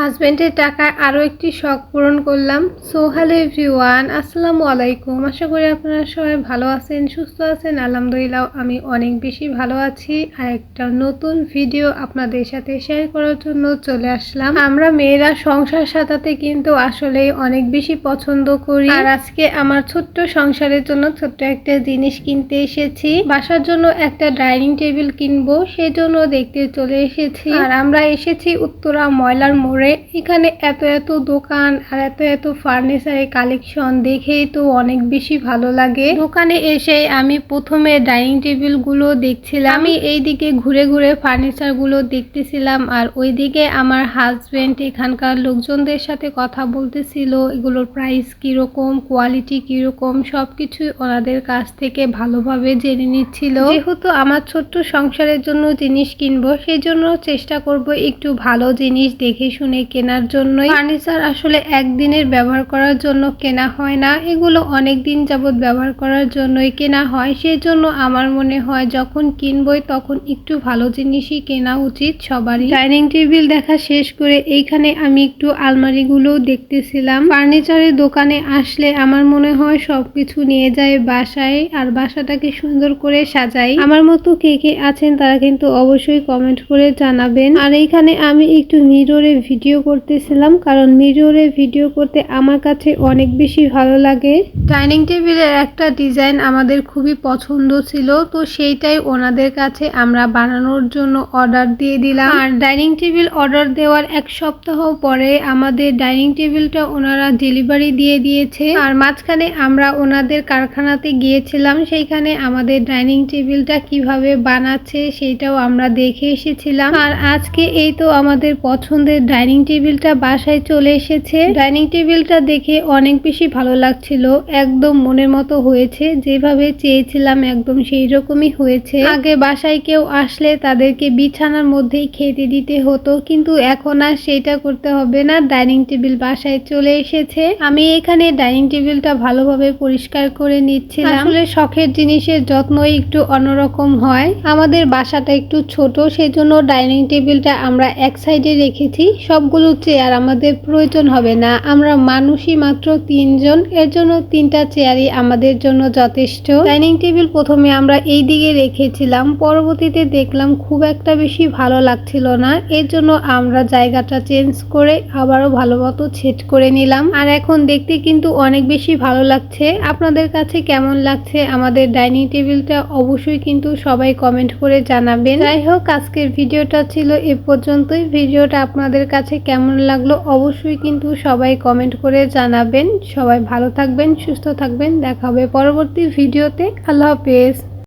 হাজব্যান্ডের টাকায় আরও একটি শখ পূরণ করলাম। সো হ্যালো এভরিওয়ান আসসালামু আলাইকুম। আশা করি আপনারা সবাই ভালো আছেন, সুস্থ আছেন। আলহামদুলিল্লাহ, আমি অনেক বেশি ভালো আছি। আর একটা নতুন ভিডিও আপনাদের সাথে শেয়ার করার জন্য চলে আসলাম। আমরা মেয়েরা সংসার সাজাতে কিন্তু আসলে অনেক বেশি পছন্দ করি। আর আজকে আমার ছোট্ট সংসারের জন্য ছোট্ট একটা জিনিস কিনতে এসেছি। বাসার জন্য একটা ডাইনিং টেবিল কিনবো, সেজন্য দেখতে চলে এসেছি। আর আমরা এসেছি উত্তরা ময়লার মোড়ে। এখানে এত এত দোকান আর এত এত ফার্নিচারের কালেকশন দেখেই তো অনেক বেশি ভালো লাগে। দোকানে এসে আমি প্রথমে ডাইনিং টেবিলগুলো দেখছিলাম। আমি এইদিকে ঘুরে ঘুরে ফার্নিচারগুলো দেখতেছিলাম আর ওইদিকে আমার হাজবেন্ড এখানকার লোকজনদের সাথে কথা বলতেছিল, এগুলোর প্রাইস কীরকম কোয়ালিটি কীরকম, সবকিছু ওনাদের কাছ থেকে ভালোভাবে জেনে নিচ্ছিল। যেহেতু আমার ছোট্ট সংসারের জন্য জিনিস কিনবো সেই জন্য চেষ্টা করব একটু ভালো জিনিস দেখে শুনে কেনার জন্যই। ফার্নিচার আসলে একদিনের ব্যবহার করার জন্য কেনা হয় না। এগুলো অনেক দিন যাবত ব্যবহার করার জন্যই কেনা হয়। সেই জন্য আমার মনে হয় যখন কিনবই তখন একটু ভালো জিনিসই কেনা উচিত সবারই। ডাইনিং টেবিল দেখা শেষ করে এইখানে আমি একটু আলমারিগুলো দেখতেছিলাম। ফার্নিচারের দোকানে আসলে আমার মনে হয় সবকিছু নিয়ে যায় বাসায় আর বাসাটাকে সুন্দর করে সাজাই। আমার মতো কে কে আছেন তারা কিন্তু অবশ্যই কমেন্ট করে জানাবেন। আর এইখানে আমি একটু মিররে ভিডিও করতেছিলাম কারণ মিররে ভিডিও করতে আমার কাছে অনেক বেশি ভালো লাগে। ডাইনিং টেবিলের একটা ডিজাইন আমাদের খুবই পছন্দ ছিল, তো সেইটাই ওনাদের কাছে আমরা বানানোর জন্য অর্ডার দিয়ে দিলাম। আর ডাইনিং টেবিল অর্ডার দেওয়ার এক সপ্তাহ পরে আমাদের ডাইনিং টেবিলটা ওনারা ডেলিভারি দিয়ে দিয়েছে। আর মাঝখানে আমরা ওনাদের কারখানাতে গিয়েছিলাম, সেইখানে আমাদের ডাইনিং টেবিলটা কীভাবে বানাচ্ছে সেইটাও আমরা দেখে এসেছিলাম। আর আজকে এই তো আমাদের পছন্দের ডাইনিং টেবিলটা বাসায় চলে এসেছে। ডাইনিং টেবিলটা দেখে অনেক বেশি ভালো লাগছিল। একদম মনের মতো হয়েছে, যেভাবে চেয়েছিলাম একদম সেই রকমই হয়েছে। আগে বাসায় কেউ আসলে তাদেরকে বিছানার মধ্যেই খেতে দিতে হতো, কিন্তু এখন আর সেটা করতে হবে না। ডাইনিং টেবিল বাসায় চলে এসেছে। আমি এখানে ডাইনিং টেবিলটা ভালোভাবে পরিষ্কার করে নিচ্ছিলাম। আসলে শখের জিনিসের যত্নই একটু অন্যরকম হয়। আমাদের বাসাটা একটু ছোট, সেজন্য ডাইনিং টেবিলটা আমরা এক সাইডে রেখেছি। সবগুলো চেয়ার আমাদের প্রয়োজন হবে না। আমরা মানুষই মাত্র তিনজন, এর জন্য তিনটা চেয়ারই আমাদের জন্য যথেষ্ট। ডাইনিং টেবিল প্রথমে আমরা এই দিকে রেখেছিলাম, পরবর্তীতে দেখলাম খুব একটা বেশি ভালো লাগছিল না। এর জন্য আমরা জায়গাটা চেঞ্জ করে আবারও ভালো মতো ছেট করে নিলাম। আর এখন দেখতে কিন্তু অনেক বেশি ভালো লাগছে। আপনাদের কাছে কেমন লাগছে আমাদের ডাইনিং টেবিলটা অবশ্যই কিন্তু সবাই কমেন্ট করে জানাবেন। যাই হোক, আজকের ভিডিওটা ছিল এ পর্যন্তই। ভিডিওটা আপনাদের কাছে কেমন লাগল অবশ্যই কিন্তু সবাই কমেন্ট করে জানাবেন। সবাই ভালো থাকবেন সুস্থ থাকবেন। দেখা হবে পরবর্তী ভিডিওতে। আল্লাহ হাফেজ।